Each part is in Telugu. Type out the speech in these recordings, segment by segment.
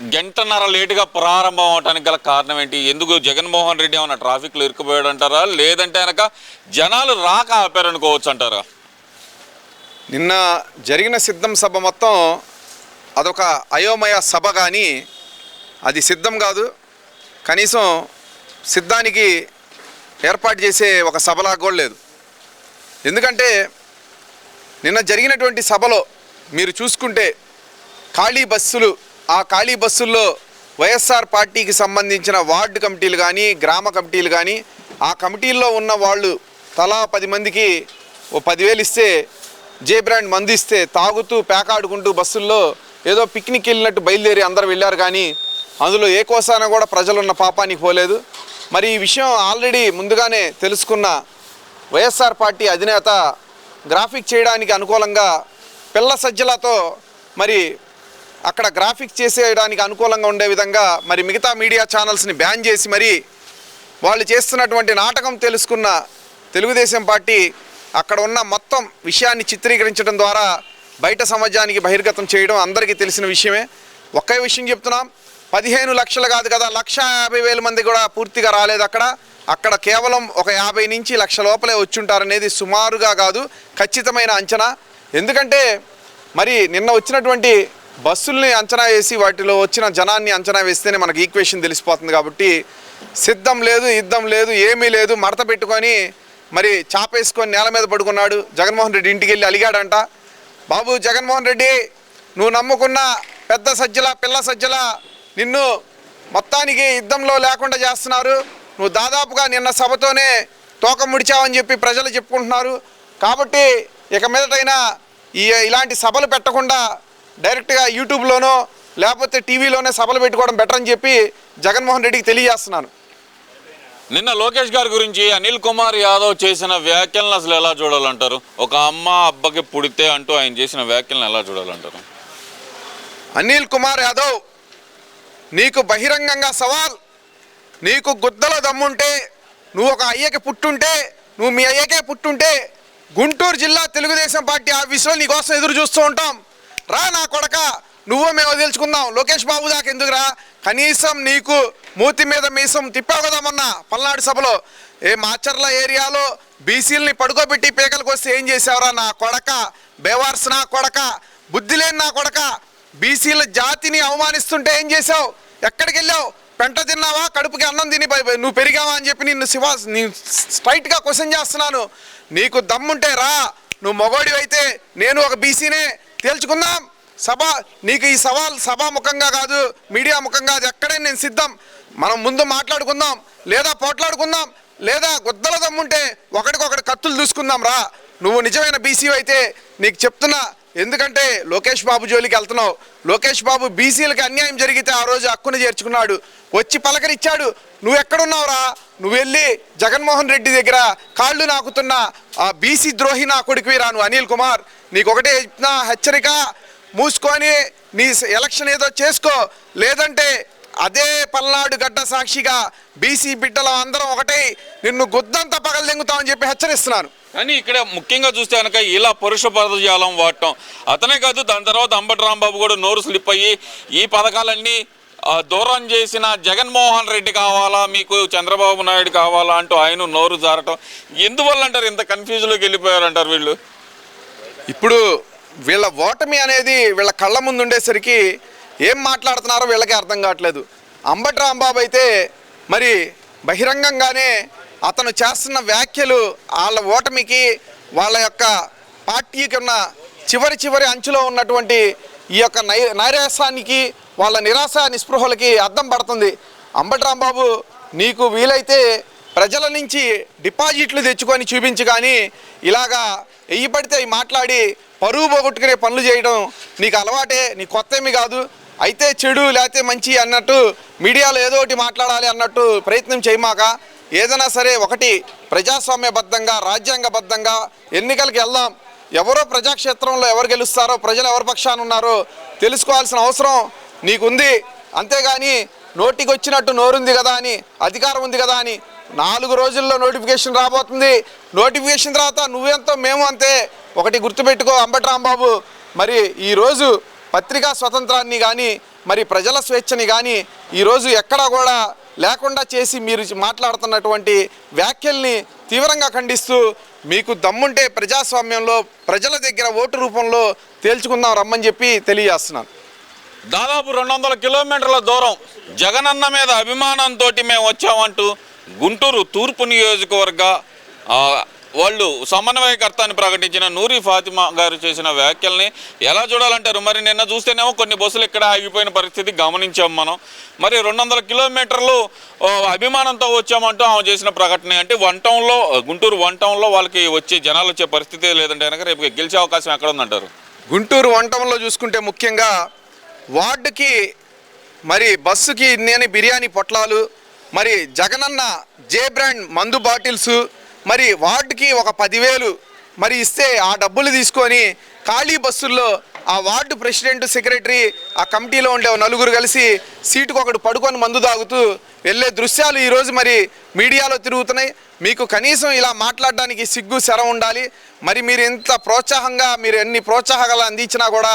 గంటన్నర లేటుగా ప్రారంభం అవడానికి గల కారణం ఏంటి? ఎందుకు జగన్మోహన్ రెడ్డి ఏమైనా ట్రాఫిక్లో ఇరుక్కుపోయాడు అంటారా? లేదంటే కనుక జనాలు రాక ఆపారనుకోవచ్చు అంటారా నిన్న జరిగిన సిద్ధం సభ మొత్తం అదొక అయోమయ సభ కానీ అది సిద్ధం కాదు. కనీసం సిద్ధానికి ఏర్పాటు చేసే ఒక సభలాగా కూడా లేదు. ఎందుకంటే నిన్న జరిగినటువంటి సభలో మీరు చూసుకుంటే ఖాళీ బస్సులు ఆ ఖాళీ బస్సుల్లో వైఎస్ఆర్ పార్టీకి సంబంధించిన వార్డు కమిటీలు కానీ గ్రామ కమిటీలు కానీ ఆ కమిటీల్లో ఉన్న వాళ్ళు తలా పది మందికి ఓ పదివేలు ఇస్తే జే బ్రాండ్ మందు ఇస్తే తాగుతూ పేకాడుకుంటూ బస్సుల్లో ఏదో పిక్నిక్ వెళ్ళినట్టు బయలుదేరి అందరు వెళ్ళారు కానీ అందులో ఏ కోసాన కూడా ప్రజలున్న పాపానికి పోలేదు. మరి ఈ విషయం ఆల్రెడీ ముందుగానే తెలుసుకున్న వైఎస్ఆర్ పార్టీ అధినేత గ్రాఫిక్ చేయడానికి అనుకూలంగా పిల్ల సజ్జలతో మరి అక్కడ గ్రాఫిక్స్ చేసేయడానికి అనుకూలంగా ఉండే విధంగా మరి మిగతా మీడియా ఛానల్స్ని బ్యాన్ చేసి మరి వాళ్ళు చేస్తున్నటువంటి నాటకం తెలుసుకున్న తెలుగుదేశం పార్టీ అక్కడ ఉన్న మొత్తం విషయాన్ని చిత్రీకరించడం ద్వారా బయట సమాజానికి బహిర్గతం చేయడం అందరికీ తెలిసిన విషయమే. ఒకే విషయం చెప్తున్నాం. పదిహేను లక్షలు కాదు కదా లక్ష యాభై వేల మంది కూడా పూర్తిగా రాలేదు అక్కడ. అక్కడ కేవలం ఒక యాభై నుంచి లక్ష లోపలే వచ్చుంటారనేది సుమారుగా కాదు ఖచ్చితమైన అంచనా. ఎందుకంటే మరి నిన్న వచ్చినటువంటి బస్సుల్ని అంచనా వేసి వాటిలో వచ్చిన జనాన్ని అంచనా వేస్తేనే మనకు ఈక్వేషన్ తెలిసిపోతుంది కాబట్టి సిద్ధం లేదు యుద్ధం లేదు ఏమీ లేదు మడత పెట్టుకొని మరి చాపేసుకొని నేల మీద పడుకున్నాడు. జగన్మోహన్ రెడ్డి ఇంటికి వెళ్ళి అలిగాడంట. బాబు జగన్మోహన్ రెడ్డి నువ్వు నమ్ముకున్న పెద్ద సజ్జల పిల్ల సజ్జల నిన్ను మొత్తానికి యుద్ధంలో లేకుండా చేస్తున్నారు. నువ్వు దాదాపుగా నిన్న సభతోనే తోక ముడిచావని చెప్పి ప్రజలు చెప్పుకుంటున్నారు. కాబట్టి ఇక మీదటైనా ఈ ఇలాంటి సభలు పెట్టకుండా డైరెక్ట్గా యూట్యూబ్లోనో లేకపోతే టీవీలోనే సభలు పెట్టుకోవడం బెటర్ అని చెప్పి జగన్మోహన్ రెడ్డికి తెలియజేస్తున్నాను. నిన్న లోకేష్ గారి గురించి అనిల్ కుమార్ యాదవ్ చేసిన వ్యాఖ్యలను అసలు ఎలా చూడాలంటారు? ఒక అమ్మ అబ్బకి పుడితే అంటూ ఆయన చేసిన వ్యాఖ్యలను ఎలా చూడాలంటారు? అనిల్ కుమార్ యాదవ్ నీకు బహిరంగంగా సవాల్ నీకు గుద్దల దమ్ముంటే నువ్వు ఒక అయ్యకి పుట్టుంటే నువ్వు మీ అయ్యకే పుట్టుంటే గుంటూరు జిల్లా తెలుగుదేశం పార్టీ ఆఫీసులో నీకోసం ఎదురు చూస్తూ ఉంటాం. రా నా కొడక నువ్వు మేము తెలుసుకుందాం లోకేష్ బాబు దాకా ఎందుకురా? కనీసం నీకు మూతి మీద మీసం తిప్పావు కదా మొన్న పల్నాడు సభలో. ఏ మాచర్ల ఏరియాలో బీసీలని పడుకోబెట్టి పీకలకు వస్తే ఏం చేసావురా నా కొడక? బేవార్స్ నా కొడక? బుద్ధి లేని నా కొడక? బీసీల జాతిని అవమానిస్తుంటే ఏం చేసావు ఎక్కడికి వెళ్ళావు పెంట తిన్నావా? కడుపుకి అన్నం తిని నువ్వు పెరిగావా అని చెప్పి నిన్ను శివా నీ స్ట్రైట్గా క్వశ్చన్ చేస్తున్నాను. నీకు దమ్ముంటే రా. నువ్వు మొగోడివి అయితే నేను ఒక బీసీనే. తేల్చుకుందాం. సభ నీకు ఈ సవాల్ సభాముఖంగా కాదు మీడియా ముఖంగా ఎక్కడే ఎక్కడైనా నేను సిద్ధం. మనం ముందు మాట్లాడుకుందాం లేదా పోట్లాడుకుందాం లేదా గుద్దల దమ్ముంటే ఒకటికొకటి కత్తులు చూసుకుందాం రా. నువ్వు నిజమైన బీసీ అయితే నీకు చెప్తున్నా ఎందుకంటే లోకేష్ బాబు జోలికి వెళ్తున్నావు. లోకేష్ బాబు బీసీలకి అన్యాయం జరిగితే ఆ రోజు హక్కును చేర్చుకున్నాడు. వచ్చి పలకరిచ్చాడు నువ్వు ఎక్కడున్నావురా నువ్వు వెళ్ళి జగన్మోహన్ రెడ్డి దగ్గర కాళ్ళు నాకుతున్న ఆ బీసీ ద్రోహి నా కొడుకువి రా నువ్వు అనిల్ కుమార్. నీకు ఒకటే చెప్తున్నా హెచ్చరిక మూసుకొని నీ ఎలక్షన్ ఏదో చేసుకో. లేదంటే అదే పల్నాడు గడ్డ సాక్షిగా బీసీ బిడ్డల అందరం ఒకటే నిన్ను గుద్దంతా పగలదెంగుతామని చెప్పి హెచ్చరిస్తున్నాను. కానీ ఇక్కడ ముఖ్యంగా చూస్తే కనుక ఇలా పురుష పదజాలం వాడటం. అతనే కాదు దాని తర్వాత అంబటి రాంబాబు కూడా నోరు స్లిప్ అయ్యి ఈ పథకాలన్నీ దూరం చేసిన జగన్మోహన్ రెడ్డి కావాలా మీకు చంద్రబాబు నాయుడు కావాలా అంటూ ఆయన నోరు జారటం. ఎందువల్ల అంటారు ఇంత కన్ఫ్యూజ్లోకి వెళ్ళిపోయారంటారు వీళ్ళు? ఇప్పుడు వీళ్ళ ఓటమి అనేది వీళ్ళ కళ్ళ ముందు ఉండేసరికి ఏం మాట్లాడుతున్నారో వీళ్ళకి అర్థం కావట్లేదు. అంబటి రాంబాబు అయితే మరి బహిరంగంగానే అతను చేస్తున్న వ్యాఖ్యలు వాళ్ళ ఓటమికి వాళ్ళ యొక్క పార్టీకి ఉన్న చివరి చివరి అంచులో ఉన్నటువంటి ఈ యొక్క నై నైరాసానికి వాళ్ళ నిరాశ నిస్పృహలకి అర్థం పడుతుంది. అంబటి రాంబాబు నీకు వీలైతే ప్రజల నుంచి డిపాజిట్లు తెచ్చుకొని చూపించు కానీ ఇలాగా ఎయ్యి పడితే అవి మాట్లాడి పరువు పోగొట్టుకునే పనులు చేయడం నీకు అలవాటే నీ కొత్త ఏమి కాదు. అయితే చెడు లేకపోతే మంచి అన్నట్టు మీడియాలో ఏదో ఒకటి మాట్లాడాలి అన్నట్టు ప్రయత్నం చేయమాక ఏదైనా సరే ఒకటి ప్రజాస్వామ్యబద్ధంగా రాజ్యాంగబద్ధంగా ఎన్నికలకు వెళ్దాం. ఎవరో ప్రజాక్షేత్రంలో ఎవరు గెలుస్తారో ప్రజలు ఎవరి పక్షాన ఉన్నారో తెలుసుకోవాల్సిన అవసరం నీకుంది. అంతేగాని నోటికి వచ్చినట్టు నోరుంది కదా అని అధికారం ఉంది కదా అని నాలుగు రోజుల్లో నోటిఫికేషన్ రాబోతుంది. నోటిఫికేషన్ తర్వాత నువ్వెంతో మేము అంతే. ఒకటి గుర్తుపెట్టుకో అంబటరాంబాబు మరి ఈరోజు పత్రికా స్వతంత్రాన్ని కానీ మరి ప్రజల స్వేచ్ఛని కానీ ఈరోజు ఎక్కడా కూడా లేకుండా చేసి మీరు మాట్లాడుతున్నటువంటి వ్యాఖ్యల్ని తీవ్రంగా ఖండిస్తూ మీకు దమ్ముంటే ప్రజాస్వామ్యంలో ప్రజల దగ్గర ఓటు రూపంలో తేల్చుకుందాం రమ్మని చెప్పి తెలియజేస్తున్నాను. దాదాపు రెండు వందల కిలోమీటర్ల దూరం జగనన్న మీద అభిమానంతో మేము వచ్చామంటూ గుంటూరు తూర్పు నియోజకవర్గ వాళ్ళు సమన్వయకర్త ప్రకటించిన నూరి ఫాతిమా గారు చేసిన వ్యాఖ్యల్ని ఎలా చూడాలంటారు? మరి నిన్న చూస్తేనేమో కొన్ని బస్సులు ఇక్కడ ఆగిపోయిన పరిస్థితి గమనించాం మనం. మరి రెండు వందల కిలోమీటర్లు అభిమానంతో వచ్చామంటూ ఆమె చేసిన ప్రకటన. అంటే వన్ టౌన్లో గుంటూరు వన్ టౌన్లో వాళ్ళకి వచ్చే జనాలు వచ్చే పరిస్థితి లేదంటే కనుక రేపు గెలిచే అవకాశం ఎక్కడ ఉందంటారు? గుంటూరు టౌన్లో చూసుకుంటే ముఖ్యంగా వార్డుకి మరి బస్సుకి నేను బిర్యానీ పొట్లాలు మరి జగనన్న జే బ్రాండ్ మందు బాటిల్స్ మరి వార్డుకి ఒక పదివేలు మరి ఇస్తే ఆ డబ్బులు తీసుకొని ఖాళీ బస్సుల్లో ఆ వార్డు ప్రెసిడెంట్ సెక్రటరీ ఆ కమిటీలో ఉండే నలుగురు కలిసి సీటుకు ఒకడు పడుకొని మందు తాగుతూ వెళ్ళే దృశ్యాలు ఈరోజు మరి మీడియాలో తిరుగుతున్నాయి. మీకు కనీసం ఇలా మాట్లాడడానికి సిగ్గు శరం ఉండాలి. మరి మీరు ఎంత ప్రోత్సాహంగా మీరు ఎన్ని ప్రోత్సాహకాలు అందించినా కూడా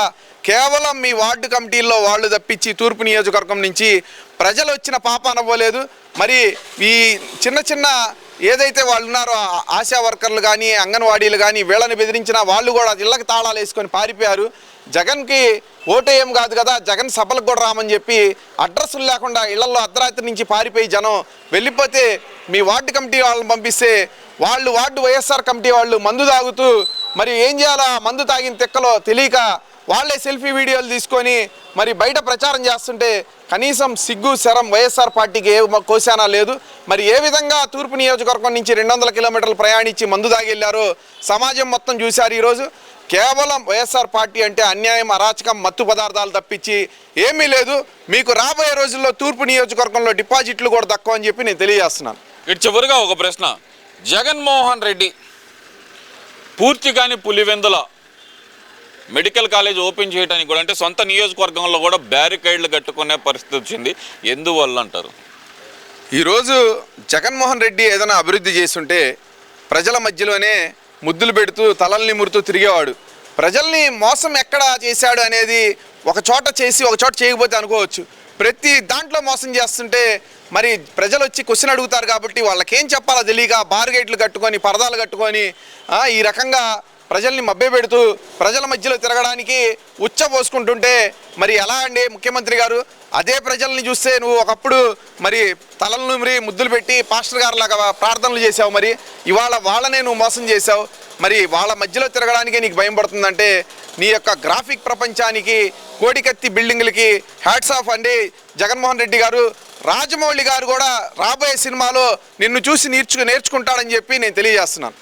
కేవలం మీ వార్డు కమిటీల్లో వాళ్ళు తప్పించి తూర్పు నియోజకవర్గం నుంచి ప్రజలు వచ్చిన పాప అనవ్వలేదు మరి ఈ చిన్న చిన్న ఏదైతే వాళ్ళు ఉన్నారో ఆశా వర్కర్లు కానీ అంగన్వాడీలు కానీ వీళ్ళని బెదిరించిన వాళ్ళు కూడా ఇళ్ళకి తాళాలు వేసుకొని పారిపోయారు. జగన్కి ఓటేయం కాదు కదా జగన్ సభలకు కూడా రామని చెప్పి అడ్రస్లు లేకుండా ఇళ్ళలో అర్ధరాత్రి నుంచి పారిపోయి జనం వెళ్ళిపోతే మీ వార్డు కమిటీ వాళ్ళని పంపిస్తే వాళ్ళు వార్డు వైఎస్ఆర్ కమిటీ వాళ్ళు మందు తాగుతూ మరి ఏం చేయాలా? మందు తాగిన తిక్కలో తెలియక వాళ్ళే సెల్ఫీ వీడియోలు తీసుకొని మరి బయట ప్రచారం చేస్తుంటే కనీసం సిగ్గు శరం వైఎస్ఆర్ పార్టీకి ఏ కోశానా లేదు. మరి ఏ విధంగా తూర్పు నియోజకవర్గం నుంచి రెండు వందల కిలోమీటర్లు ప్రయాణించి మందు దాగెళ్ళారో సమాజం మొత్తం చూశారు ఈరోజు. కేవలం వైఎస్ఆర్ పార్టీ అంటే అన్యాయం అరాచకం మత్తు పదార్థాలు తప్పించి ఏమీ లేదు. మీకు రాబోయే రోజుల్లో తూర్పు నియోజకవర్గంలో డిపాజిట్లు కూడా తక్కువ అని చెప్పి నేను తెలియజేస్తున్నాను. ఇటు చివరిగా ఒక ప్రశ్న. జగన్మోహన్ రెడ్డి పూర్తిగాని పులివెందుల మెడికల్ కాలేజ్ ఓపెన్ చేయడానికి కూడా అంటే సొంత నియోజకవర్గంలో కూడా బ్యారికేడ్లు కట్టుకునే పరిస్థితి వచ్చింది. ఎందువల్ల అంటారు? ఈరోజు జగన్మోహన్ రెడ్డి ఏదైనా అభివృద్ధి చేస్తుంటే ప్రజల మధ్యలోనే ముద్దులు పెడుతూ తలల్ని మురుతూ తిరిగేవాడు. ప్రజల్ని మోసం ఎక్కడ చేశాడు అనేది ఒక చోట చేసి ఒక చోట చేయకపోతే అనుకోవచ్చు. ప్రతి దాంట్లో మోసం చేస్తుంటే మరి ప్రజలు వచ్చి క్వశ్చన్ అడుగుతారు కాబట్టి వాళ్ళకేం చెప్పాలో తెలియక బార్గేట్లు కట్టుకొని పరదాలు కట్టుకొని ఈ రకంగా ప్రజల్ని మభ్యపెడుతూ ప్రజల మధ్యలో తిరగడానికి ఉచ్చ పోసుకుంటుంటే మరి ఎలా అండి ముఖ్యమంత్రి గారు? అదే ప్రజల్ని చూస్తే నువ్వు ఒకప్పుడు మరి తలలు మరి ముద్దులు పెట్టి పాస్టర్ గారు లాగా ప్రార్థనలు చేసావు మరి. ఇవాళ వాళ్ళనే నువ్వు మోసం చేసావు మరి వాళ్ళ మధ్యలో తిరగడానికే నీకు భయం పడుతుందంటే నీ యొక్క గ్రాఫిక్ ప్రపంచానికి కోడికత్తి బిల్డింగ్లకి హ్యాట్స్ ఆఫ్ అండి జగన్మోహన్ రెడ్డి గారు. రాజమౌళి గారు కూడా రాబోయే సినిమాలో నిన్ను చూసి నేర్చు నేర్చుకుంటాడని చెప్పి నేను తెలియజేస్తున్నాను.